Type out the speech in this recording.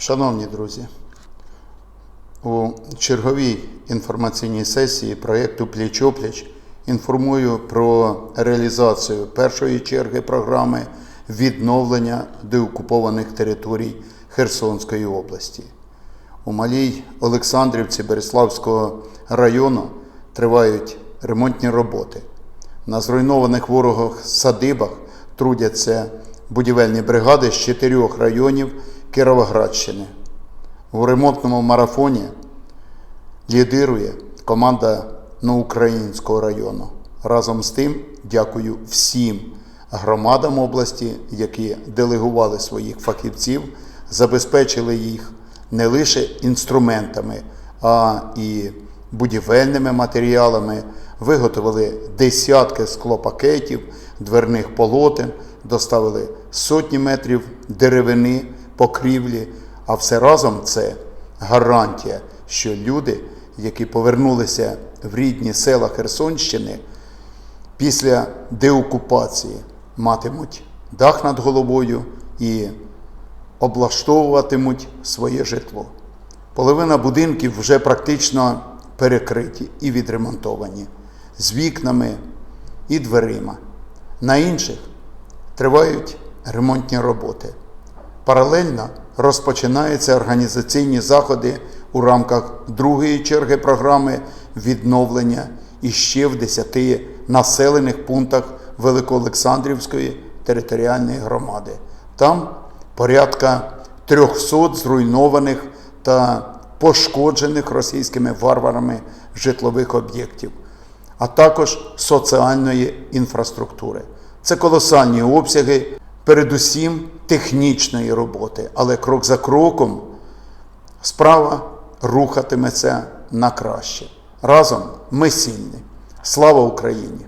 Шановні друзі, у черговій інформаційній сесії проєкту Пліч-опліч інформую про реалізацію першої черги програми відновлення деокупованих територій Херсонської області. У малій Олександрівці Береславського району тривають ремонтні роботи. На зруйнованих ворогом садибах трудяться будівельні бригади з чотирьох районів Кіровоградщини. У ремонтному марафоні лідирує команда Новоукраїнського району. Разом з тим дякую всім громадам області, які делегували своїх фахівців, забезпечили їх не лише інструментами, а і будівельними матеріалами, виготовили десятки склопакетів, дверних полотен, доставили сотні метрів деревини, покрівлі, а все разом це гарантія, що люди, які повернулися в рідні села Херсонщини, після деокупації матимуть дах над головою і облаштовуватимуть своє житло. Половина будинків вже практично перекриті і відремонтовані з вікнами і дверима. На інших тривають ремонтні роботи. Паралельно розпочинаються організаційні заходи у рамках другої черги програми відновлення і ще в 10 населених пунктах Великоолександрівської територіальної громади. Там порядка 300 зруйнованих та пошкоджених російськими варварами житлових об'єктів, а також соціальної інфраструктури. Це колосальні обсяги, передусім технічної роботи, але крок за кроком справа рухатиметься на краще. Разом ми сильні. Слава Україні!